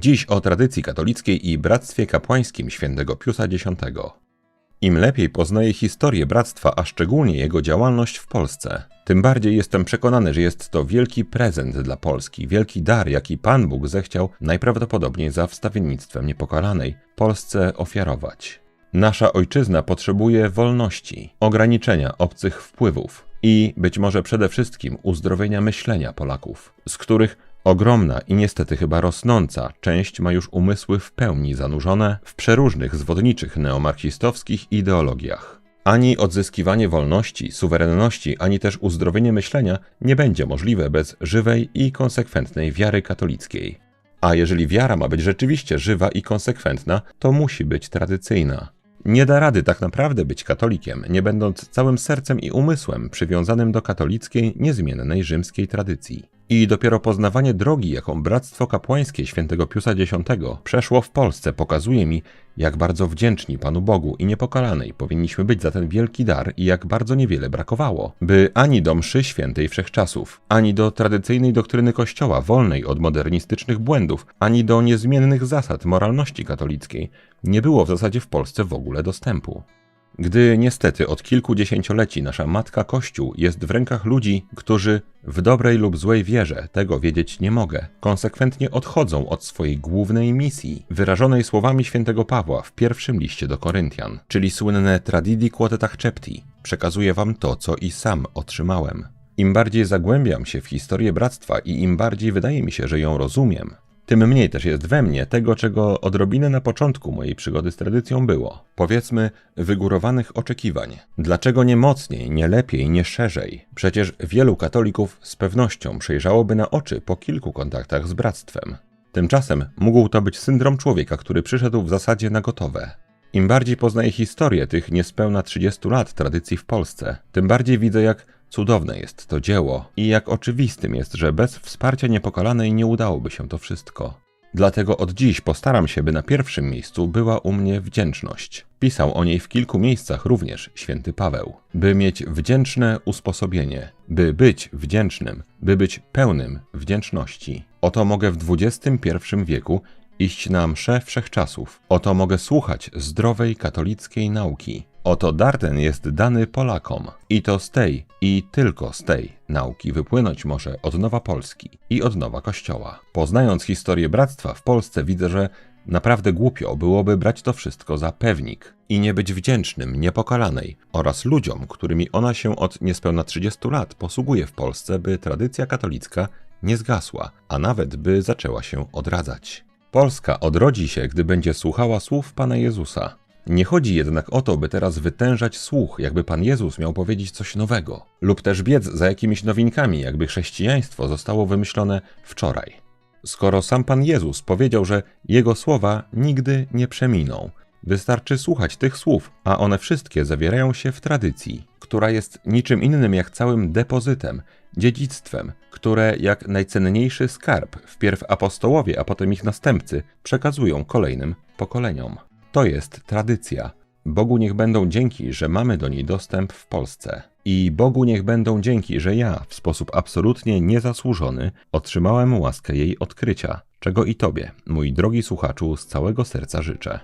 Dziś o tradycji katolickiej i bractwie kapłańskim świętego Piusa X. Im lepiej poznaję historię bractwa, a szczególnie jego działalność w Polsce, tym bardziej jestem przekonany, że jest to wielki prezent dla Polski, wielki dar, jaki Pan Bóg zechciał najprawdopodobniej za wstawiennictwem niepokalanej Polsce ofiarować. Nasza ojczyzna potrzebuje wolności, ograniczenia obcych wpływów i być może przede wszystkim uzdrowienia myślenia Polaków, z których ogromna i niestety chyba rosnąca część ma już umysły w pełni zanurzone w przeróżnych zwodniczych neomarksistowskich ideologiach. Ani odzyskiwanie wolności, suwerenności, ani też uzdrowienie myślenia nie będzie możliwe bez żywej i konsekwentnej wiary katolickiej. A jeżeli wiara ma być rzeczywiście żywa i konsekwentna, to musi być tradycyjna. Nie da rady tak naprawdę być katolikiem, nie będąc całym sercem i umysłem przywiązanym do katolickiej, niezmiennej rzymskiej tradycji. I dopiero poznawanie drogi, jaką Bractwo Kapłańskie świętego Piusa X przeszło w Polsce, pokazuje mi, jak bardzo wdzięczni Panu Bogu i niepokalanej powinniśmy być za ten wielki dar i jak bardzo niewiele brakowało, by ani do mszy świętej wszechczasów, ani do tradycyjnej doktryny Kościoła wolnej od modernistycznych błędów, ani do niezmiennych zasad moralności katolickiej nie było w zasadzie w Polsce w ogóle dostępu. Gdy niestety od kilku dziesięcioleci nasza matka Kościół jest w rękach ludzi, którzy w dobrej lub złej wierze tego wiedzieć nie mogę, konsekwentnie odchodzą od swojej głównej misji, wyrażonej słowami świętego Pawła w pierwszym liście do Koryntian, czyli słynne tradidi quotet accepti, przekazuję wam to, co i sam otrzymałem. Im bardziej zagłębiam się w historię bractwa i im bardziej wydaje mi się, że ją rozumiem, tym mniej też jest we mnie tego, czego odrobinę na początku mojej przygody z tradycją było. Powiedzmy, wygórowanych oczekiwań. Dlaczego nie mocniej, nie lepiej, nie szerzej? Przecież wielu katolików z pewnością przejrzałoby na oczy po kilku kontaktach z bractwem. Tymczasem mógł to być syndrom człowieka, który przyszedł w zasadzie na gotowe. Im bardziej poznaję historię tych niespełna 30 lat tradycji w Polsce, tym bardziej widzę, jak Cudowne jest to dzieło i jak oczywistym jest, że bez wsparcia niepokalanej nie udałoby się to wszystko. Dlatego od dziś postaram się, by na pierwszym miejscu była u mnie wdzięczność. Pisał o niej w kilku miejscach również święty Paweł. By mieć wdzięczne usposobienie, by być wdzięcznym, by być pełnym wdzięczności. Oto mogę w XXI wieku iść na msze wszechczasów. Oto mogę słuchać zdrowej katolickiej nauki. Oto dar ten jest dany Polakom. I to z tej, i tylko z tej nauki wypłynąć może od nowa Polski i od nowa Kościoła. Poznając historię bractwa w Polsce widzę, że naprawdę głupio byłoby brać to wszystko za pewnik i nie być wdzięcznym, niepokalanej oraz ludziom, którymi ona się od niespełna 30 lat posługuje w Polsce, by tradycja katolicka nie zgasła, a nawet by zaczęła się odradzać. Polska odrodzi się, gdy będzie słuchała słów Pana Jezusa. Nie chodzi jednak o to, by teraz wytężać słuch, jakby Pan Jezus miał powiedzieć coś nowego, lub też biec za jakimiś nowinkami, jakby chrześcijaństwo zostało wymyślone wczoraj. Skoro sam Pan Jezus powiedział, że Jego słowa nigdy nie przeminą, wystarczy słuchać tych słów, a one wszystkie zawierają się w tradycji, która jest niczym innym jak całym depozytem, dziedzictwem, które jak najcenniejszy skarb wpierw apostołowie, a potem ich następcy przekazują kolejnym pokoleniom. To jest tradycja. Bogu niech będą dzięki, że mamy do niej dostęp w Polsce. I Bogu niech będą dzięki, że ja, w sposób absolutnie niezasłużony, otrzymałem łaskę jej odkrycia, czego i Tobie, mój drogi słuchaczu, z całego serca życzę.